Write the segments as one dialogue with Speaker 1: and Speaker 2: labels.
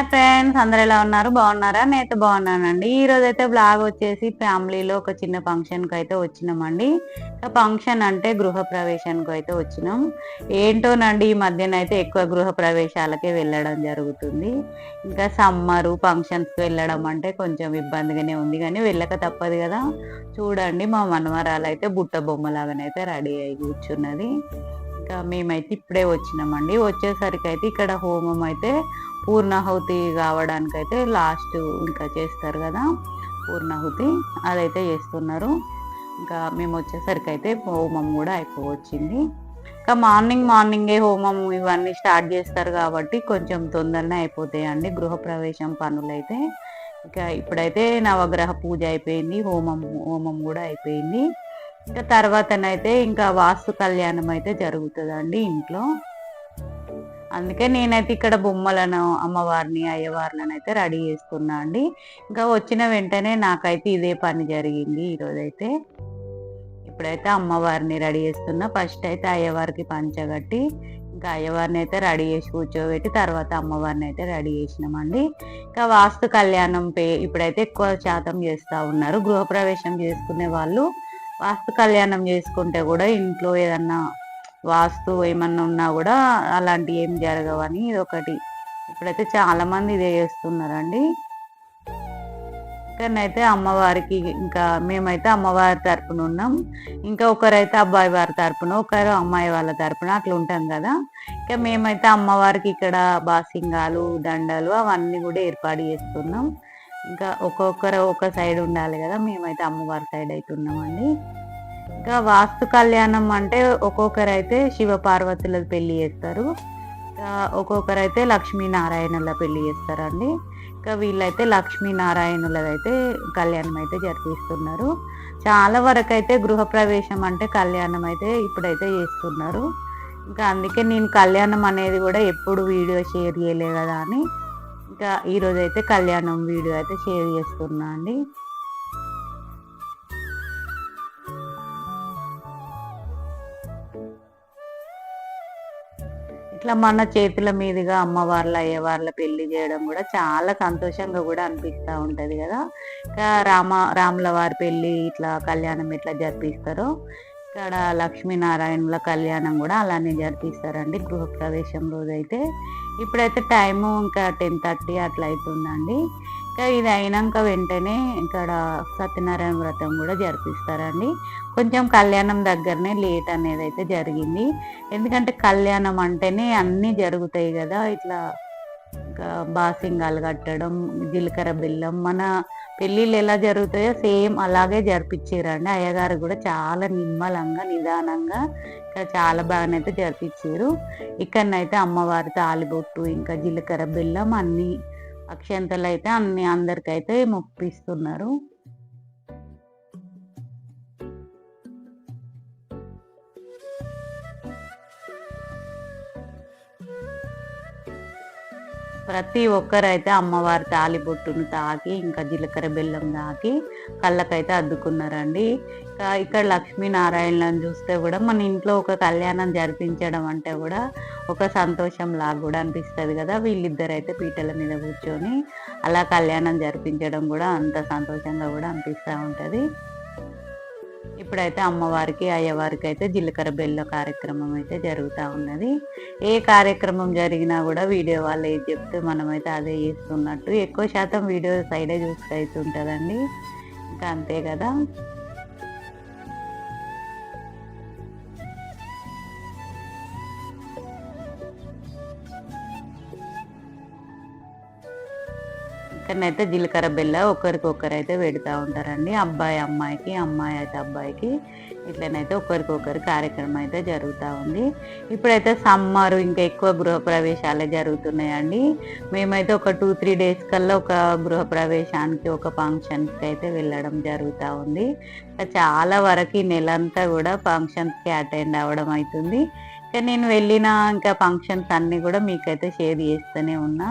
Speaker 1: Hi friends అందరు ఎలా ఉన్నారు? బాగున్నారా? నేనైతే బాగున్నానండి. ఈ రోజు అయితే బ్లాగ్ వచ్చేసి ఫ్యామిలీలో ఒక చిన్న ఫంక్షన్కి అయితే వచ్చినామండి ఫంక్షన్ అంటే గృహ ప్రవేశానికి అయితే వచ్చినాం. ఏంటోనండి ఈ మధ్యన అయితే ఎక్కువ గృహ ప్రవేశాలకే వెళ్ళడం జరుగుతుంది. ఇంకా సమ్మరు ఫంక్షన్స్కి వెళ్ళడం అంటే కొంచెం ఇబ్బందిగానే ఉంది కానీ వెళ్ళక తప్పదు కదా. చూడండి మా మనవరాలు అయితే బుట్ట బొమ్మలాగానైతే రెడీ అయి కూర్చున్నది. మేమైతే ఇప్పుడే వచ్చినామండి. వచ్చేసరికి అయితే ఇక్కడ హోమం అయితే పూర్ణాహుతి కావడానికి అయితే లాస్ట్ ఇంకా చేస్తారు కదా పూర్ణాహుతి అదైతే చేస్తున్నారు. ఇంకా మేము వచ్చేసరికి అయితే హోమం కూడా అయిపోవచ్చింది. ఇంకా మార్నింగ్ మార్నింగే హోమం ఇవన్నీ స్టార్ట్ చేస్తారు కాబట్టి కొంచెం తొందరనే అయిపోతాయండి గృహప్రవేశం పనులైతే. అయితే ఇక ఇప్పుడైతే నవగ్రహ పూజ అయిపోయింది హోమం హోమం కూడా అయిపోయింది. ఇంకా తర్వాతనైతే ఇంకా వాస్తు కళ్యాణం అయితే జరుగుతుందండి ఇంట్లో. అందుకే నేనైతే ఇక్కడ బొమ్మలను అమ్మవారిని అయ్యవార్లను అయితే రెడీ చేస్తున్నా అండి. ఇంకా వచ్చిన వెంటనే నాకైతే ఇదే పని జరిగింది ఈరోజైతే ఇప్పుడైతే అమ్మవారిని రెడీ చేస్తున్నా. ఫస్ట్ అయితే అయ్యవారికి పంచగట్టి ఇంకా అయ్యవారిని అయితే రెడీ చేసి కూర్చోబెట్టి తర్వాత అమ్మవారిని అయితే రెడీ చేసినామండి. ఇంకా వాస్తు కళ్యాణం పే ఇప్పుడైతే ఎక్కువ శాతం చేస్తూ ఉన్నారు. గృహప్రవేశం చేసుకునే వాళ్ళు వాస్తు కళ్యాణం చేసుకుంటే కూడా ఇంట్లో ఏదన్నా వాస్తు ఏమన్నా ఉన్నా కూడా అలాంటి ఏం జరగవని ఇది ఒకటి ఇప్పుడైతే చాలా మంది ఇదే చేస్తున్నారండి. ఇక్కడనైతే అమ్మవారికి ఇంకా మేమైతే అమ్మవారి తరపున ఉన్నాం. ఇంకా ఒకరైతే అబ్బాయి వారి తరపున ఒకరు అమ్మాయి వాళ్ళ తరపున అట్లా ఉంటాం కదా. ఇంకా మేమైతే అమ్మవారికి ఇక్కడ బాసింగాలు దండలు అవన్నీ కూడా ఏర్పాటు చేస్తున్నాం. ఇంకా ఒక్కొక్కరు ఒక సైడ్ ఉండాలి కదా మేమైతే అమ్మవారి సైడ్ అయితే ఉన్నామండి. ఇంకా వాస్తు కళ్యాణం అంటే ఒక్కొక్కరు అయితే శివపార్వతుల పెళ్ళి చేస్తారు. ఒక్కొక్కరు అయితే లక్ష్మీనారాయణుల పెళ్ళి చేస్తారండి. ఇంకా వీళ్ళైతే లక్ష్మీనారాయణులదైతే కళ్యాణం అయితే జరిపిస్తున్నారు. చాలా వరకు అయితే గృహప్రవేశం అంటే కళ్యాణం అయితే ఇప్పుడైతే చేస్తున్నారు. ఇంకా అందుకే నేను కళ్యాణం అనేది కూడా ఎప్పుడు వీడియో షేర్ చేయలే కదా అని ఇంకా ఈరోజు అయితే కళ్యాణం వీడియో అయితే షేర్ చేస్తున్నా అండి. ఇట్లా మన చేతుల మీదుగా అమ్మవార్ల అయ్యవార్ల పెళ్ళి చేయడం కూడా చాలా సంతోషంగా కూడా అనిపిస్తూ ఉంటుంది కదా. ఇంకా రామ రాముల వారి పెళ్ళి ఇట్లా కళ్యాణం ఎట్లా జరిపిస్తారో ఇక్కడ లక్ష్మీనారాయణుల కళ్యాణం కూడా అలానే జరిపిస్తారండి గృహప్రవేశం రోజైతే. ఇప్పుడైతే టైము ఇంకా టెన్ థర్టీ అట్లా అవుతుందండి ఇంకా ఇది అయినాక వెంటనే ఇక్కడ సత్యనారాయణ వ్రతం కూడా జరిపిస్తారండి. కొంచెం కళ్యాణం దగ్గరనే లేట్ అనేది అయితే జరిగింది. ఎందుకంటే కళ్యాణం అంటేనే అన్నీ జరుగుతాయి కదా ఇట్లా ఇంకా బాసింగాలు కట్టడం జీలకర్ర బెల్లం. మన పెళ్ళిళ్ళు ఎలా జరుగుతాయో సేమ్ అలాగే జరిపించారండి అయ్యగారు కూడా చాలా నిమ్మలంగా నిదానంగా ఇంకా చాలా బాగానైతే జరిపించారు ఇక్కడనైతే అమ్మవారి తాలిబొట్టు ఇంకా జీలకర్ర బెల్లం అన్నీ అక్షంతలు అయితే అన్ని అందరికైతే మొప్పిస్తున్నారు. ప్రతి ఒక్కరైతే అమ్మవారి తాలిబొట్టును తాకి ఇంకా జీలకర్ర బెల్లం తాకి కళ్ళకైతే అద్దుకున్నారండి. ఇక్కడ లక్ష్మీనారాయణలను చూస్తే కూడా మన ఇంట్లో ఒక కళ్యాణం జరిపించడం అంటే కూడా ఒక సంతోషం లాగా కూడా అనిపిస్తుంది కదా. వీళ్ళిద్దరు అయితే పీటల మీద కూర్చొని అలా కళ్యాణం జరిపించడం కూడా అంత సంతోషంగా కూడా అనిపిస్తూ ఉంటుంది. ఇప్పుడైతే అమ్మవారికి అయ్యవారికి అయితే జీలకర్ర బెల్ల కార్యక్రమం అయితే జరుగుతూ ఉన్నది. ఏ కార్యక్రమం జరిగినా కూడా వీడియో వాళ్ళు ఏది చెప్తే మనమైతే అదే చేస్తున్నట్టు. ఎక్కువ శాతం వీడియో సైడే చూస్తే అవుతుంటుందండి ఇంకా అంతే కదా. ఇక్కడనైతే జీలకర్ర బెల్ల ఒకరికొకరు అయితే పెడతా ఉంటారండి. అబ్బాయి అమ్మాయికి అమ్మాయి అయితే అబ్బాయికి ఇట్లనైతే ఒకరికొకరు కార్యక్రమం అయితే జరుగుతూ ఉంది. ఇప్పుడైతే సమ్మర్ ఇంకా ఎక్కువ గృహప్రవేశాలే జరుగుతున్నాయండి. మేమైతే ఒక టూ త్రీ డేస్ కల్లా ఒక గృహప్రవేశానికి ఒక ఫంక్షన్స్కి అయితే వెళ్ళడం జరుగుతూ ఉంది. చాలా వరకు నెలంతా కూడా ఫంక్షన్స్కి అటెండ్ అవ్వడం అవుతుంది. ఇంకా నేను వెళ్ళిన ఇంకా ఫంక్షన్స్ అన్నీ కూడా మీకైతే షేర్ చేస్తూనే ఉన్నా.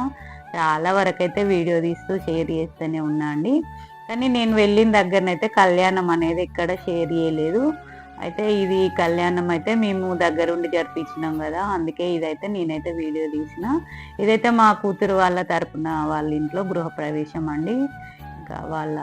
Speaker 1: చాలా వరకు అయితే వీడియో తీస్తూ షేర్ చేస్తూనే ఉన్నా అండి. కానీ నేను వెళ్ళిన దగ్గరనైతే కళ్యాణం అనేది ఎక్కడ షేర్ చేయలేదు. అయితే ఇది కళ్యాణం అయితే మేము దగ్గరుండి జరిపించినాం కదా అందుకే ఇదైతే నేనైతే వీడియో తీసిన. ఇదైతే మా కూతురు వాళ్ళ తరపున వాళ్ళ ఇంట్లో గృహప్రవేశం అండి. ఇంకా వాళ్ళ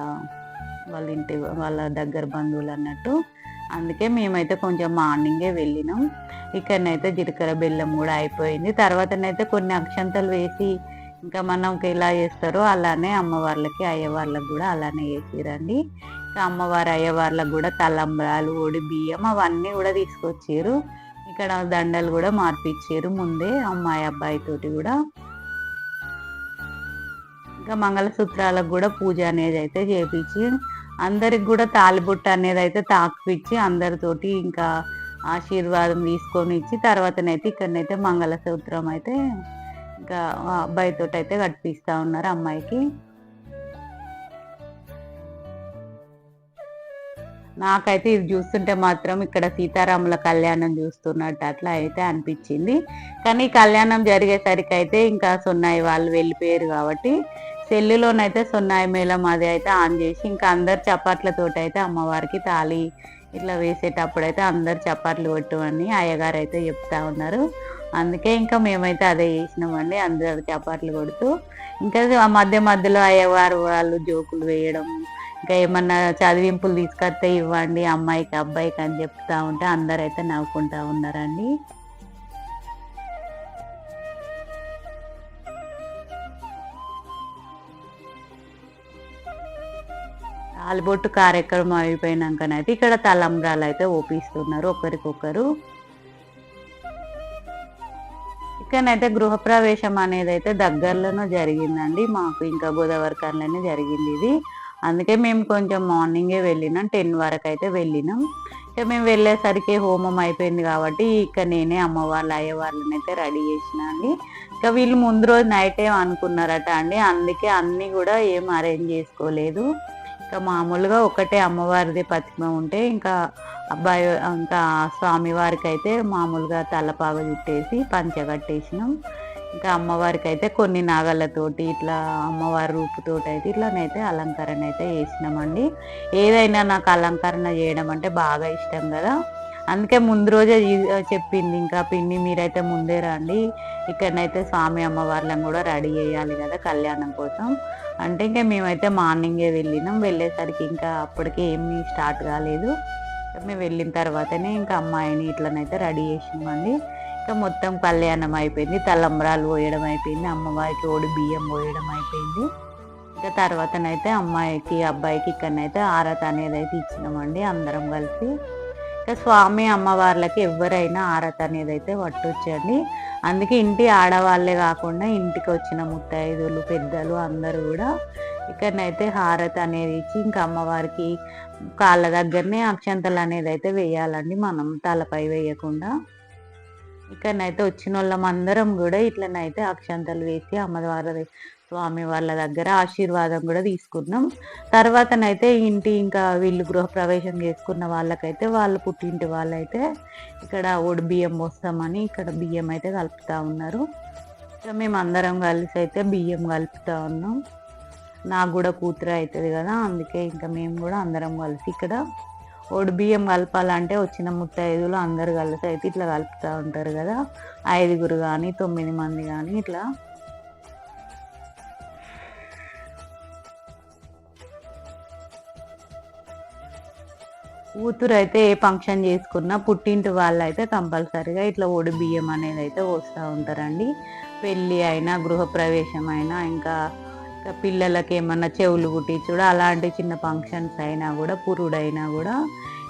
Speaker 1: వాళ్ళ ఇంటి వాళ్ళ దగ్గర బంధువులు అన్నట్టు. అందుకే మేమైతే కొంచెం మార్నింగే వెళ్ళినాం. ఇక్కడనైతే జీలకర్ర బెల్లం కూడా అయిపోయింది. తర్వాతనైతే కొన్ని అక్షంతలు వేసి ఇంకా మనకి ఎలా చేస్తారో అలానే అమ్మవార్లకి అయ్యవార్లకు కూడా అలానే చేసిరండి. ఇంకా అమ్మవారు అయ్యవార్లకు కూడా తలంబ్రాలు ఒడి బియ్యం అవన్నీ కూడా తీసుకొచ్చారు ఇక్కడ దండలు కూడా మార్పిచ్చారు ముందే అమ్మాయి అబ్బాయి తోటి కూడా. ఇంకా మంగళసూత్రాలకు కూడా పూజ అనేది అయితే చేపించి అందరికి కూడా తాలిబుట్ట అనేది అయితే తాకిపిచ్చి అందరితోటి ఇంకా ఆశీర్వాదం తీసుకొని ఇచ్చి తర్వాతనైతే ఇక్కడనైతే మంగళసూత్రం అయితే ఇంకా అబ్బాయితో అయితే కట్టిపిస్తా ఉన్నారు అమ్మాయికి. నాకైతే ఇది చూస్తుంటే మాత్రం ఇక్కడ సీతారాముల కళ్యాణం చూస్తున్నట్టు అట్లా అయితే అనిపించింది. కానీ కళ్యాణం జరిగేసరికి అయితే ఇంకా సున్నాయి వాళ్ళు వెళ్ళిపోయారు కాబట్టి సెల్లులోనైతే సున్నాయి మేళం అది అయితే ఆన్ చేసి ఇంకా అందరు చప్పట్లతోటి అయితే అమ్మవారికి తాళి ఇట్లా వేసేటప్పుడు అయితే అందరు చప్పట్లు కొట్టమని అయ్యగారు అయితే చెప్తా ఉన్నారు. అందుకే ఇంకా మేమైతే అదే చేసినామండి. అందరు చప్పట్లు కొడుతూ. ఇంకా మధ్య మధ్యలో అయ్యేవారు వాళ్ళు జోకులు వేయడం ఇంకా ఏమన్నా చదివింపులు తీసుకొస్తే ఇవ్వండి అమ్మాయికి అబ్బాయికి అని చెప్తా ఉంటే అందరైతే నవ్వుకుంటా ఉన్నారండి. ఆలుబొట్టు కార్యక్రమం అయిపోయినాకనైతే ఇక్కడ తలంబ్రాలు అయితే ఓపిస్తున్నారు ఒకరికొకరు. ఇక్కడనైతే గృహప్రవేశం అనేది అయితే దగ్గరలోనే జరిగిందండి. మాకు ఇంకా గోదావరి కర్లోనే జరిగింది ఇది. అందుకే మేము కొంచెం మార్నింగే వెళ్ళినాం టెన్ వరకు అయితే వెళ్ళినాం. ఇక మేము వెళ్ళేసరికి హోమం అయిపోయింది కాబట్టి ఇక నేనే అమ్మవాళ్ళ అయ్యవాళ్ళని అయితే రెడీ చేసిన అండి. ఇక వీళ్ళు ముందు రోజు నైట్ ఏం అనుకున్నారట అండి అందుకే అన్నీ కూడా ఏం అరేంజ్ చేసుకోలేదు. ఇంకా మామూలుగా ఒకటే అమ్మవారిది పతిమ ఉంటే ఇంకా అబ్బాయి ఇంకా స్వామివారికి అయితే మామూలుగా తలపాగ చుట్టేసి పంచ కట్టేసినాం. ఇంకా అమ్మవారికి అయితే కొన్ని నాగళ్ళతోటి ఇట్లా అమ్మవారి రూపుతోటి అయితే ఇట్లానైతే అలంకరణ అయితే చేసినామండి. ఏదైనా నాకు అలంకరణ చేయడం అంటే బాగా ఇష్టం కదా. అందుకే ముందు రోజే చెప్పింది ఇంకా పిన్ని మీరైతే ముందే రండి. ఇక్కడనైతే స్వామి అమ్మవార్లను కూడా రెడీ చేయాలి కదా కళ్యాణం కోసం. అంటే ఇంకా మేమైతే మార్నింగే వెళ్ళినాం. వెళ్ళేసరికి ఇంకా అప్పటికే ఏమీ స్టార్ట్ కాలేదు. మేము వెళ్ళిన తర్వాతనే ఇంకా అమ్మాయిని ఇట్లనైతే రెడీ చేసినామండి. ఇంకా మొత్తం కళ్యాణం అయిపోయింది. తలంబ్రాలు పోయడం అయిపోయింది. అమ్మవారికి ఓడి బియ్యం పోయడం అయిపోయింది. ఇంకా తర్వాతనైతే అమ్మాయికి అబ్బాయికి ఇక్కడనైతే ఆరత అనేది అయితే ఇచ్చినామండి అందరం కలిసి. స్వామి అమ్మవార్లకి ఎవరైనా ఆరత అనేది అయితే పట్టొచ్చండి. అందుకే ఇంటి ఆడవాళ్ళే కాకుండా ఇంటికి వచ్చిన ముత్తైదులు పెద్దలు అందరూ కూడా ఇక్కడనైతే హారతి అనేది ఇచ్చి ఇంకా అమ్మవారికి కాళ్ళ దగ్గరనే అక్షంతలు అనేది అయితే వేయాలండి. మనం తలపై వేయకుండా. ఇక్కడనైతే వచ్చిన వాళ్ళం అందరం కూడా ఇట్లనైతే అక్షంతలు వేసి అమ్మవారి స్వామి వాళ్ళ దగ్గర ఆశీర్వాదం కూడా తీసుకున్నాం. తర్వాతనైతే ఇంటి ఇంకా వీళ్ళు గృహప్రవేశం చేసుకున్న వాళ్ళకైతే వాళ్ళ పుట్టింటి వాళ్ళైతే ఇక్కడ ఒడి బియ్యం పోస్తామని ఇక్కడ బియ్యం అయితే కలుపుతూ ఉన్నారు. ఇక మేము అందరం కలిసి అయితే బియ్యం కలుపుతూ ఉన్నాం. నాకు కూడా కూతురు అవుతుంది కదా అందుకే ఇంకా మేము కూడా అందరం కలిసి ఇక్కడ ఒడి బియ్యం కలపాలంటే వచ్చిన ముత్తైదులు అందరు కలిసి అయితే ఇట్లా కలుపుతూ ఉంటారు కదా. ఐదుగురు కానీ తొమ్మిది మంది కానీ ఇట్లా కూతురు అయితే ఏ ఫంక్షన్ చేసుకున్నా పుట్టింటి వాళ్ళు అయితే కంపల్సరీగా ఇట్లా ఒడి బియ్యం అనేది అయితే వస్తూ ఉంటారండి. పెళ్ళి అయినా గృహప్రవేశం అయినా ఇంకా పిల్లలకి ఏమన్నా చెవులు కుట్టించుడు అలాంటి చిన్న ఫంక్షన్స్ అయినా కూడా పురుడైనా కూడా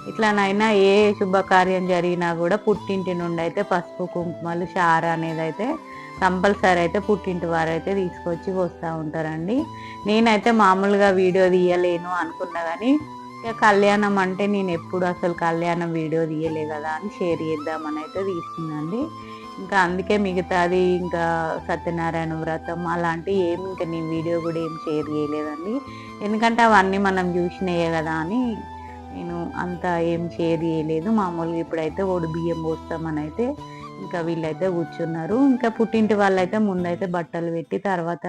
Speaker 1: ఇట్లానైనా ఏ శుభకార్యం జరిగినా కూడా పుట్టింటి నుండి అయితే పసుపు కుంకుమలు షార అనేది అయితే కంపల్సరీ అయితే పుట్టింటి వారు అయితే తీసుకొచ్చి వస్తూ ఉంటారండి. నేనైతే మామూలుగా వీడియో తీయలేను అనుకున్నా కానీ ఇక కళ్యాణం అంటే నేను ఎప్పుడు అసలు కళ్యాణం వీడియో తీయలే కదా అని షేర్ చేద్దామని అయితే తీస్తుందండి ఇంకా అందుకే మిగతాది ఇంకా సత్యనారాయణ వ్రతం అలాంటి ఏమి ఇంకా నేను వీడియో కూడా ఏం షేర్ చేయలేదండి. ఎందుకంటే అవన్నీ మనం చూసినాయే కదా అని నేను అంత ఏం షేర్ చేయలేదు. మామూలుగా ఇప్పుడైతే ఓడి బియ్యం పోస్తామని అయితే ఇంకా వీళ్ళైతే కూర్చున్నారు. ఇంకా పుట్టింటి వాళ్ళైతే ముందైతే బట్టలు పెట్టి తర్వాత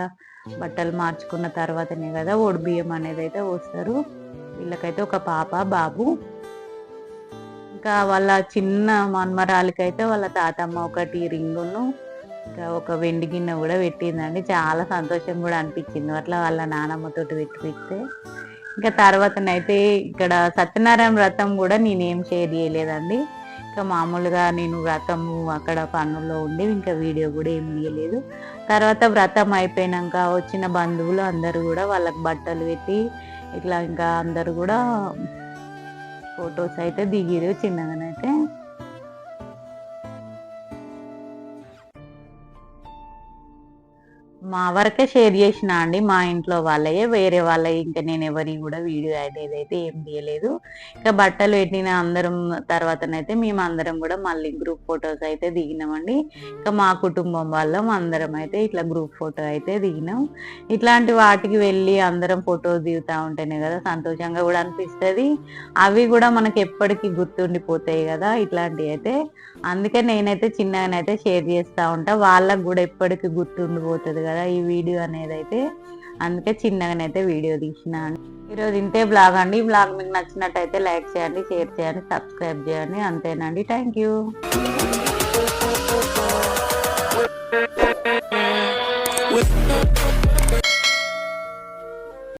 Speaker 1: బట్టలు మార్చుకున్న తర్వాతనే కదా ఒడి బియ్యం అనేది అయితే వస్తారు వీళ్ళకైతే ఒక పాప బాబు. ఇంకా వాళ్ళ చిన్న మన్మరాలకైతే వాళ్ళ తాతమ్మ ఒకటి రింగును. ఇంకా ఒక వెండి గిన్నె కూడా పెట్టిందండి. చాలా సంతోషం కూడా అనిపించింది. అట్లా వాళ్ళ నానమ్మతోటి పెట్టిపిస్తే ఇంకా తర్వాతనైతే ఇక్కడ సత్యనారాయణ వ్రతం కూడా నేనేం షేర్ చేయలేదండి. ఇంకా మామూలుగా నేను వ్రతము అక్కడ పనుల్లో ఉండి ఇంకా వీడియో కూడా ఏం తీయలేదు. తర్వాత వ్రతం అయిపోయినాక వచ్చిన బంధువులు అందరూ కూడా వాళ్ళకి బట్టలు పెట్టి ఇట్లా ఇంకా అందరు కూడా ఫొటోస్ అయితే దిగిరు చిన్నగానైతే. మా వరకే షేర్ చేసిన అండి మా ఇంట్లో వాళ్ళయే వేరే వాళ్ళ ఇంకా నేను ఎవరి కూడా వీడియో ఏదైతే ఏం తీయలేదు. ఇంకా బట్టలు పెట్టిన అందరం తర్వాతనైతే మేము అందరం కూడా మళ్ళీ గ్రూప్ ఫొటోస్ అయితే దిగినామండి. ఇంకా మా కుటుంబం వాళ్ళం అందరం అయితే ఇట్లా గ్రూప్ ఫోటో అయితే దిగినాం. ఇట్లాంటి వాటికి వెళ్ళి అందరం ఫొటోస్ దిగుతూ ఉంటేనే కదా సంతోషంగా కూడా అనిపిస్తుంది. అవి కూడా మనకి ఎప్పటికీ గుర్తుండిపోతాయి కదా ఇట్లాంటివి అయితే. అందుకే నేనైతే చిన్నగానైతే షేర్ చేస్తూ ఉంటా. వాళ్ళకు కూడా ఎప్పటికీ గుర్తుండిపోతుంది కదా ఈ వీడియో అనేది అయితే అందుకే చిన్నగానైతే వీడియో తీసిన. ఈరోజు ఇంతే బ్లాగ్ అండి. ఈ బ్లాగ్ మీకు నచ్చినట్టయితే లైక్ చేయండి షేర్ చేయండి సబ్స్క్రైబ్ చేయండి. అంతేనండి. Thank you.